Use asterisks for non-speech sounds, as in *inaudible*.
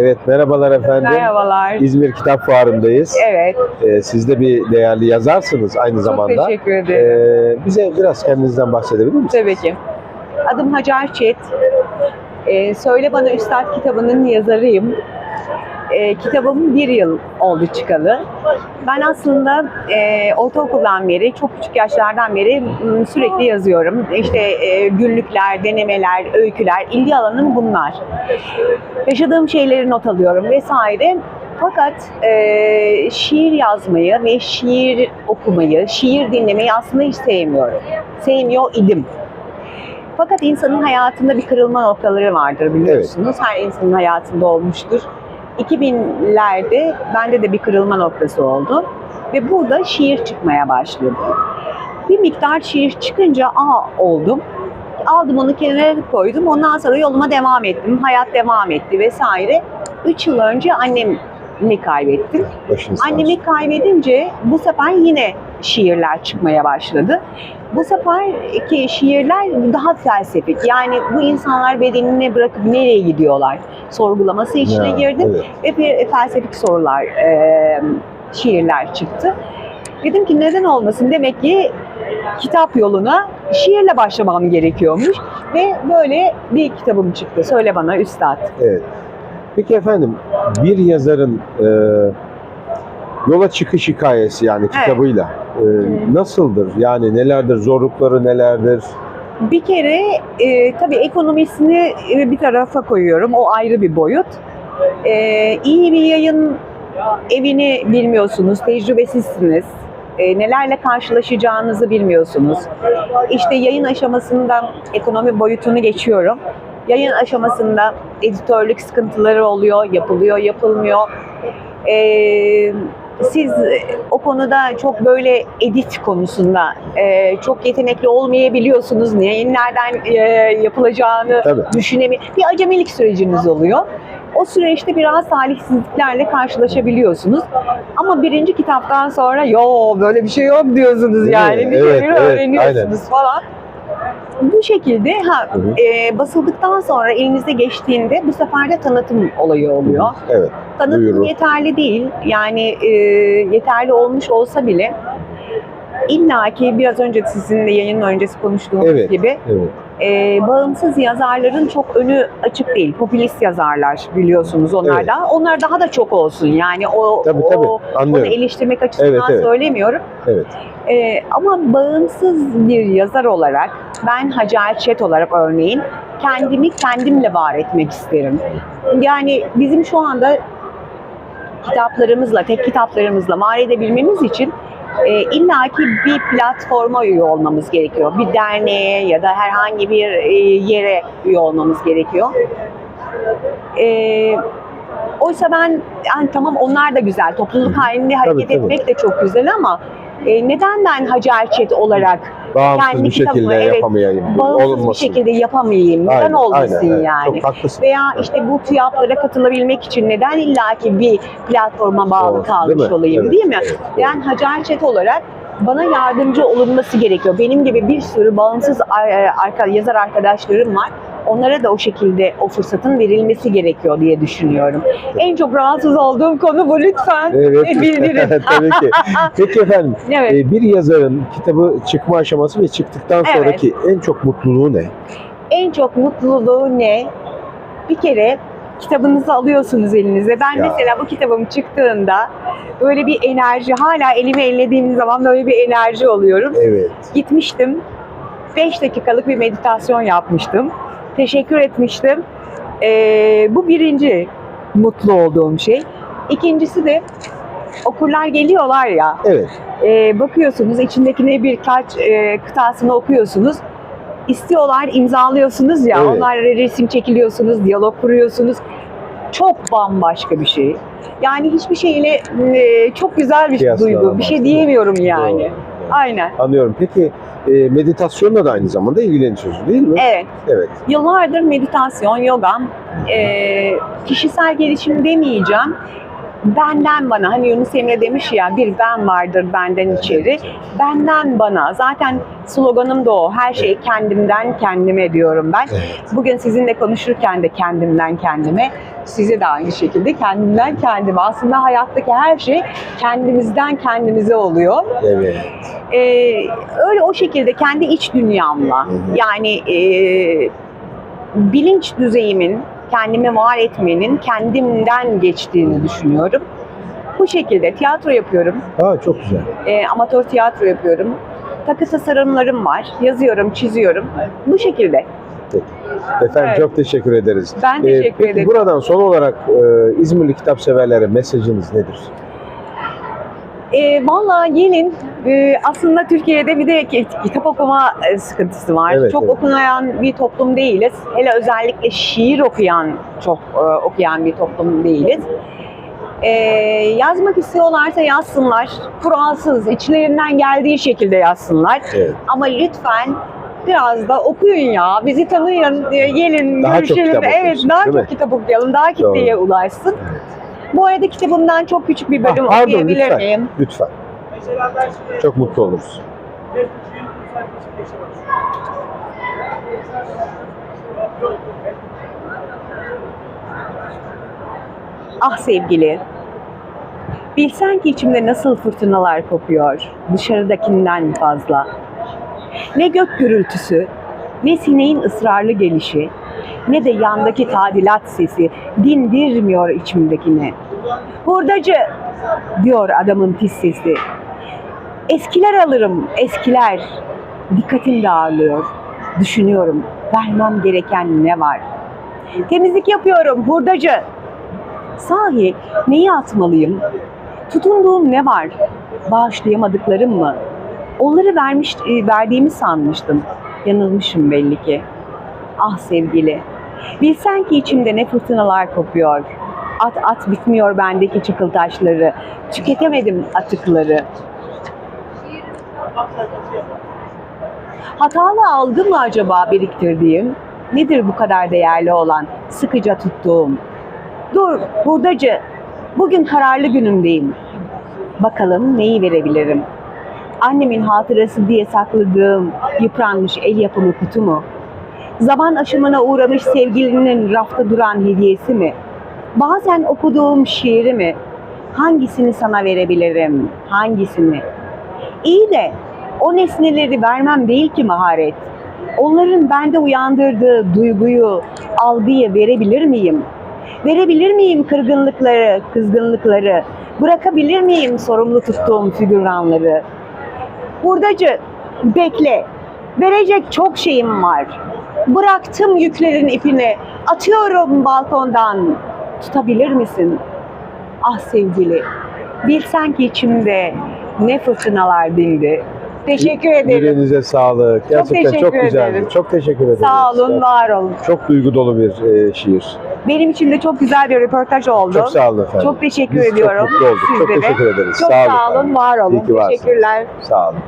Evet, merhabalar efendim. Merhabalar. İzmir Kitap Fuarı'ndayız. Evet, Ee, siz de bir değerli yazarsınız aynı çok zamanda. teşekkür ederim. Ee, bize biraz kendinizden bahsedebilir misiniz? Tabii ki. Adım Hacer Çet. Ee, Söyle Bana Üstad kitabının yazarıyım. Ee, kitabım bir yıl oldu çıkalı. Ben aslında e, ortaokuldan beri, çok küçük yaşlardan beri sürekli yazıyorum. İşte e, günlükler, denemeler, öyküler, ilgi alanım bunlar. Yaşadığım şeyleri not alıyorum vesaire. Fakat e, şiir yazmayı ve şiir okumayı, şiir dinlemeyi aslında hiç sevmiyorum. Sevmiyor idim. Fakat insanın hayatında bir kırılma noktaları vardır biliyorsunuz. Her insanın hayatında olmuştur. 2000'lerde bende de bir kırılma noktası oldu. Ve burada şiir çıkmaya başladı. Bir miktar şiir çıkınca aa oldum. Aldım onu kenara koydum. Ondan sonra yoluma devam ettim. Hayat devam etti vesaire. 3 yıl önce annemi kaybettim. Başınız sağ. Annemi kaybedince bu sefer yine şiirler çıkmaya başladı. Bu seferki şiirler daha felsefik. Yani bu insanlar bedenini bırakıp nereye gidiyorlar sorgulaması içine Ya, girdim evet. ve bir felsefik sorular, e, şiirler çıktı. Dedim ki neden olmasın? Demek ki kitap yoluna şiirle başlamam gerekiyormuş ve böyle bir kitabım çıktı. Söyle bana Üstad. Evet. Peki efendim, bir yazarın e, yola çıkış hikayesi yani kitabıyla e, nasıldır? Yani nelerdir, zorlukları nelerdir? Bir kere e, tabii ekonomisini e, bir tarafa koyuyorum. O ayrı bir boyut. E, iyi bir yayın evini bilmiyorsunuz, tecrübesizsiniz. E, nelerle karşılaşacağınızı bilmiyorsunuz. İşte yayın aşamasında ekonomi boyutunu geçiyorum. Yayın aşamasında editörlük sıkıntıları oluyor, yapılıyor, yapılmıyor. E, siz o konuda çok böyle edit konusunda e, çok yetenekli olmayabiliyorsunuz. Neyin nereden e, yapılacağını Tabii. düşünemi bir acemilik süreciniz oluyor. O süreçte biraz talihsizliklerle karşılaşabiliyorsunuz. Ama birinci kitaptan sonra yo böyle bir şey yok diyorsunuz yani. Bir Evet, şeyleri evet, öğreniyorsunuz falan. Bu şekilde ha, Hı hı. e, basıldıktan sonra elinize geçtiğinde bu sefer de tanıtım olayı oluyor. Evet. Tanıtım Duyuru. yeterli değil. Yani e, yeterli olmuş olsa bile illaki biraz önce sizinle yayının öncesi konuştuğumuz Evet. gibi Evet. e, bağımsız yazarların çok önü açık değil. Popülist yazarlar biliyorsunuz onlar Evet. da. Onlar daha da çok olsun. Yani o, Tabii o tabii. onu eleştirmek açısından Evet, evet. söylemiyorum. Evet. E, ama bağımsız bir yazar olarak ben Hacer Çet olarak örneğin kendimi kendimle var etmek isterim. Yani bizim şu anda kitaplarımızla, tek kitaplarımızla var edebilmemiz için e, illaki bir platforma üye olmamız gerekiyor. Bir derneğe ya da herhangi bir e, yere üye olmamız gerekiyor. E, oysa ben yani tamam onlar da güzel. Topluluk halinde hareket tabii. etmek de çok güzel ama e, neden ben Hacer Çet olarak Bağımsız kendi bir şekilde kitabımı, evet, yapamayayım. bağımsız olmasın. bir şekilde yapamayayım? Neden Aynen, olmasın aynen, evet. yani? Çok haklısın. Veya işte bu TÜYAP'lara katılabilmek için neden illaki bir platforma bağlı Olsun, kalmış değil mi? olayım Evet, değil mi? evet, doğru. ben Hacer Çet olarak bana yardımcı olunması gerekiyor. Benim gibi bir sürü bağımsız yazar arkadaşlarım var. Onlara da o şekilde o fırsatın verilmesi gerekiyor diye düşünüyorum. En çok rahatsız olduğum konu bu lütfen Evet. *laughs* bildirin. *laughs* Tabii ki. Peki efendim, evet. e, bir yazarın kitabı çıkma aşaması ve çıktıktan Evet. sonraki en çok mutluluğu ne? En çok mutluluğu ne? Bir kere kitabınızı alıyorsunuz elinize. Ben Ya. mesela bu kitabım çıktığında böyle bir enerji, hala elime ellediğim zaman böyle bir enerji oluyorum. Evet. Gitmiştim, 5 dakikalık bir meditasyon yapmıştım. Teşekkür etmiştim. Ee, bu birinci mutlu olduğum şey. İkincisi de okurlar geliyorlar ya, Evet. e, bakıyorsunuz içindekine birkaç e, kıtasını okuyorsunuz. İstiyorlar, imzalıyorsunuz ya, Evet. onlarla resim çekiliyorsunuz, diyalog kuruyorsunuz. Çok bambaşka bir şey. Yani hiçbir şeyle e, çok güzel bir duygu. Bir şey diyemiyorum yani. Doğru. Aynen. Anlıyorum. Peki e, meditasyonla da aynı zamanda ilgileniyorsunuz değil mi? Evet. Evet. Yıllardır meditasyon, yoga, e, kişisel gelişim demeyeceğim. Benden bana hani Yunus Emre demiş ya bir ben vardır benden içeri. Benden bana zaten sloganım da o. Her şeyi kendimden kendime diyorum ben. Evet. Bugün sizinle konuşurken de kendimden kendime, size de aynı şekilde kendimden kendime. Aslında hayattaki her şey kendimizden kendimize oluyor. Evet. Ee, öyle o şekilde kendi iç dünyamla yani e, bilinç düzeyimin kendimi var etmenin kendimden geçtiğini düşünüyorum. Bu şekilde tiyatro yapıyorum. Ha çok güzel. E, amatör tiyatro yapıyorum. Takı tasarımlarım var. Yazıyorum, çiziyorum. Bu şekilde. Efendim Evet. çok teşekkür ederiz. Ben Ee, teşekkür peki ederim. buradan son olarak e, İzmirli kitap severlere mesajınız nedir? E, Valla gelin e, aslında Türkiye'de bir de ki- kitap okuma e, sıkıntısı var. Evet, çok evet. okunayan bir toplum değiliz. Hele özellikle şiir okuyan, çok e, okuyan bir toplum değiliz. E, yazmak istiyorlarsa yazsınlar. Kuralsız, içlerinden geldiği şekilde yazsınlar. Evet. Ama lütfen biraz da okuyun ya. Bizi tanıyın, e, gelin, Daha çok görüşelim. kitap evet, daha çok kitap okuyalım, daha kitleye ulaşsın. Bu arada kitabımdan çok küçük bir bölüm Ah, pardon, okuyabilir lütfen. miyim? Lütfen. Çok mutlu oluruz. Ah sevgili, bilsen ki içimde nasıl fırtınalar kopuyor, dışarıdakinden fazla. Ne gök gürültüsü, ne sineğin ısrarlı gelişi, ne de yandaki tadilat sesi dindirmiyor içimdekini. Hurdacı, diyor adamın pis sesi. Eskiler alırım, eskiler. Dikkatim dağılıyor. Düşünüyorum, vermem gereken ne var? Temizlik yapıyorum, hurdacı. Sahi neyi atmalıyım? Tutunduğum ne var? Bağışlayamadıklarım mı? Onları vermiş, e, verdiğimi sanmıştım. Yanılmışım belli ki. Ah sevgili, bilsen ki içimde ne fırtınalar kopuyor. At at bitmiyor bendeki çakıl taşları. Tüketemedim atıkları. Hatalı algı mı acaba biriktirdiğim? Nedir bu kadar değerli olan, sıkıca tuttuğum? Dur, hurdacı. Bugün kararlı günümdeyim. Bakalım neyi verebilirim? Annemin hatırası diye sakladığım yıpranmış el yapımı kutu mu? Zaman aşımına uğramış sevgilinin rafta duran hediyesi mi? Bazen okuduğum şiiri mi? Hangisini sana verebilirim? Hangisini? İyi de o nesneleri vermem değil ki maharet. Onların bende uyandırdığı duyguyu, algıyı verebilir miyim? Verebilir miyim kırgınlıkları, kızgınlıkları? Bırakabilir miyim sorumlu tuttuğum figüranları? Hurdacı, bekle. Verecek çok şeyim var. Bıraktım yüklerin ipini. Atıyorum balkondan. Tutabilir misin? Ah sevgili, bilsen ki içimde ne fırtınalar dindi. Teşekkür ederim. Yüreğinize sağlık. Gerçekten çok, teşekkür güzeldi. ederim. Çok teşekkür ederiz. Sağ olun, var olun. Çok duygu dolu bir e, şiir. Benim için de çok güzel bir röportaj oldu. Çok sağ olun efendim. Çok teşekkür Biz ediyorum. Çok mutlu olduk. Çok teşekkür ederiz. Çok sağ olun. sağ olun, efendim. var olun. İyi ki varsınız. Teşekkürler. Sağ olun.